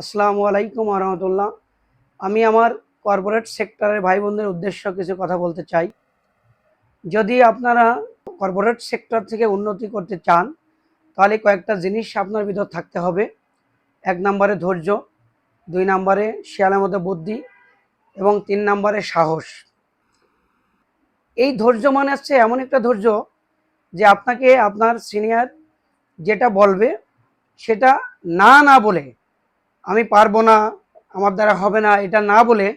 আসসালামু আলাইকুম রহমতুল্লাহ। আমি আমার কর্পোরেট সেক্টরের ভাই বোনদের উদ্দেশ্য কিছু কথা বলতে চাই। যদি আপনারা কর্পোরেট সেক্টর থেকে উন্নতি করতে চান, তাহলে কয়েকটা জিনিস আপনার ভিতর থাকতে হবে। এক নম্বরে ধৈর্য, দুই নম্বরে শিয়ালের মধ্যে বুদ্ধি, এবং তিন নম্বরে সাহস। এই ধৈর্য মানে হচ্ছে এমন একটা ধৈর্য যে আপনাকে আপনার সিনিয়র যেটা বলবে, সেটা না না বলে আমি পারব না, আমার দ্বারা হবে না, এটা না বলে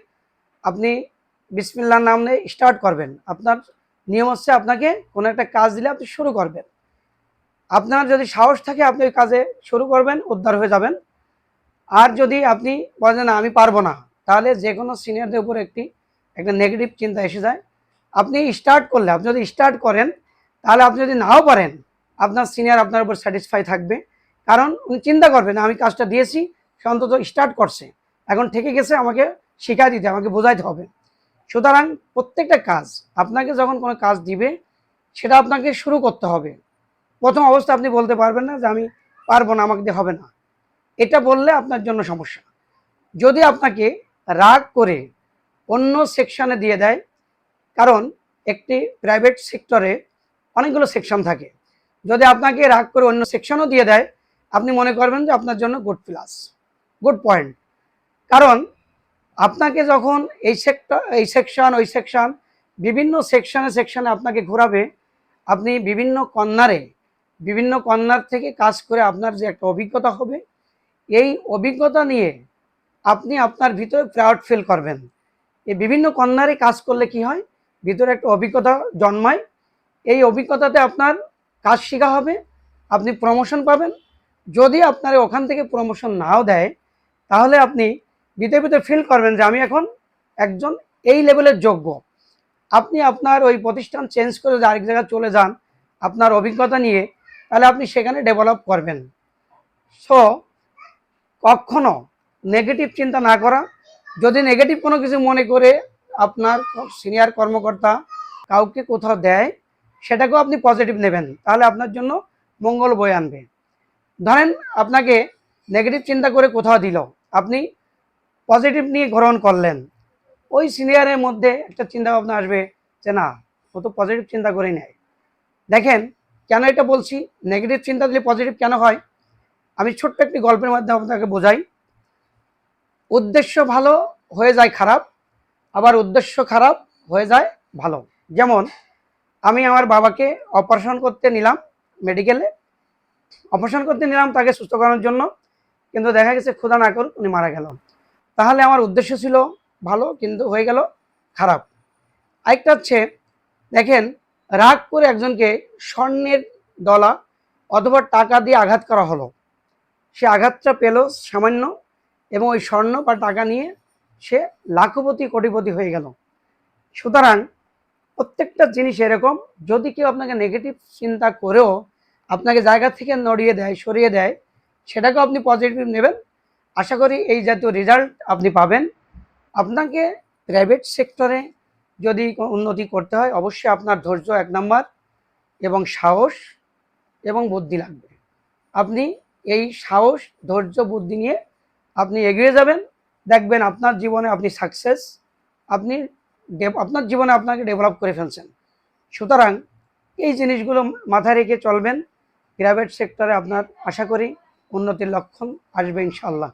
আপনি বিসমিল্লার নাম নিয়ে স্টার্ট করবেন। আপনার নিয়ম হচ্ছে আপনাকে কোনো একটা কাজ দিলে আপনি শুরু করবেন। আপনার যদি সাহস থাকে আপনি ওই কাজে শুরু করবেন, উদ্ধার হয়ে যাবেন। আর যদি আপনি বলেন না, আমি পারব না, তাহলে যে কোনো সিনিয়রদের উপর একটি, একটা নেগেটিভ চিন্তা এসে যায়। আপনি স্টার্ট করলে, আপনি যদি স্টার্ট করেন, তাহলে আপনি যদি নাও পারেন, আপনার সিনিয়র আপনার উপর স্যাটিসফাই থাকবে। কারণ উনি চিন্তা করবেন, আমি কাজটা দিয়েছি সে অন্তত স্টার্ট করছে। এখন থেকে গেছে আমাকে শেখাই দিতে, আমাকে বোঝাইতে হবে। সুতরাং প্রত্যেকটা কাজ, আপনাকে যখন কোনো কাজ দিবে, সেটা আপনাকে শুরু করতে হবে। প্রথম অবস্থা আপনি বলতে পারবেন না যে আমি পারব না, আমাকে দিয়ে হবে না। এটা বললে আপনার জন্য সমস্যা। যদি আপনাকে রাগ করে অন্য সেকশনে দিয়ে দেয়, কারণ একটি প্রাইভেট সেক্টরে অনেকগুলো সেকশন থাকে। যদি আপনাকে রাগ করে অন্য সেকশনও দিয়ে দেয়, আপনি মনে করবেন যে আপনার জন্য গুড প্লাস গুড পয়েন্ট কারণ আপনাকে যখন এই সেক্টর এই সেকশন ওই সেকশন বিভিন্ন সেকশনে সেকশনে আপনাকে ঘোরাবে, আপনি বিভিন্ন কর্নারে বিভিন্ন কর্নার থেকে কাজ করে আপনার যে একটা অভিজ্ঞতা হবে, এই অভিজ্ঞতা নিয়ে আপনি আপনার ভিতরে প্রাউড ফিল করবেন। এই বিভিন্ন কর্নারে কাজ করলে কি হয়? ভিতরে একটা অভিজ্ঞতা জন্মায়। এই অভিজ্ঞতাতে আপনার কাজ শেখা হবে, আপনি প্রমোশন পাবেন। যদি আপনার ওখান থেকে প্রমোশন নাও দেয় তাহলে আপনি ভিতরে ভিতরে ফিল করবেন যে আমি এখন একজন এই লেভেলের যোগ্য। আপনি আপনার ওই প্রতিষ্ঠান চেঞ্জ করে যদি আরেক জায়গায় চলে যান, আপনার অভিজ্ঞতা নিয়ে, তাহলে আপনি সেখানে ডেভেলপ করবেন। সো কখনো নেগেটিভ চিন্তা না করা। যদি নেগেটিভ কোনো কিছু মনে করে আপনার সিনিয়র কর্মকর্তা কাউকে কোথাও দেয়, সেটাকেও আপনি পজিটিভ নেবেন। তাহলে আপনার জন্য মঙ্গল বয়ে আনবে। ধরেন আপনাকে নেগেটিভ চিন্তা করে কোথাও দিল। আপনি পজিটিভ নিয়ে গ্রহণ করলেন। ওই সিনিয়রের মধ্যে একটা চিন্তা ভাবনা আসবে যে না, ও তো পজিটিভ চিন্তা করে নেয়। দেখেন, কেন এটা বলছি? নেগেটিভ চিন্তা দিলে পজিটিভ কেন হয়? আমি ছোট্ট একটি গল্পের মাধ্যমে আপনাকে বোঝাই। উদ্দেশ্য ভালো হয়ে যায় খারাপ, আবার উদ্দেশ্য খারাপ হয়ে যায় ভালো। যেমন, আমি আমার বাবাকে অপারেশন করতে নিলাম মেডিকেলে অপারেশন করতে নিলাম তাকে সুস্থ করানোর জন্য। কিন্তু দেখা গেছে ক্ষুধা না করুক উনি মারা গেল। তাহলে আমার উদ্দেশ্য ছিল ভালো কিন্তু হয়ে গেল খারাপ। আরেকটা হচ্ছে, দেখেন, রাগ করে একজনকে স্বর্ণের দলা অথবা টাকা দিয়ে আঘাত করা হলো। সে আঘাতটা পেল সামান্য এবং ওই স্বর্ণ বা টাকা নিয়ে সে লাখপতি, কোটিপতি হয়ে গেল। সুতরাং প্রত্যেকটা জিনিস এরকম, যদি কেউ আপনাকে নেগেটিভ চিন্তা করেও আপনাকে জায়গা থেকে নড়িয়ে দেয়, সরিয়ে দেয় সেটাকেও আপনি পজিটিভ নেবেন। আশা করি এই জাতীয় রেজাল্ট আপনি পাবেন। আপনাকে প্রাইভেট সেক্টরে যদি উন্নতি করতে হয়, অবশ্যই আপনার ধৈর্য এক নাম্বার এবং সাহস এবং বুদ্ধি লাগবে। আপনি এই সাহস, ধৈর্য, বুদ্ধি নিয়ে আপনি এগিয়ে যাবেন। দেখবেন আপনার জীবনে আপনি সাকসেস আপনি আপনার জীবনে আপনাকে ডেভেলপ করে ফেলছেন। সুতরাং এই জিনিসগুলো মাথায় রেখে চলবেন। প্রাইভেট সেক্টরে আপনার, আশা করি উন্নতির লক্ষণ আসবে ইনশাল্লাহ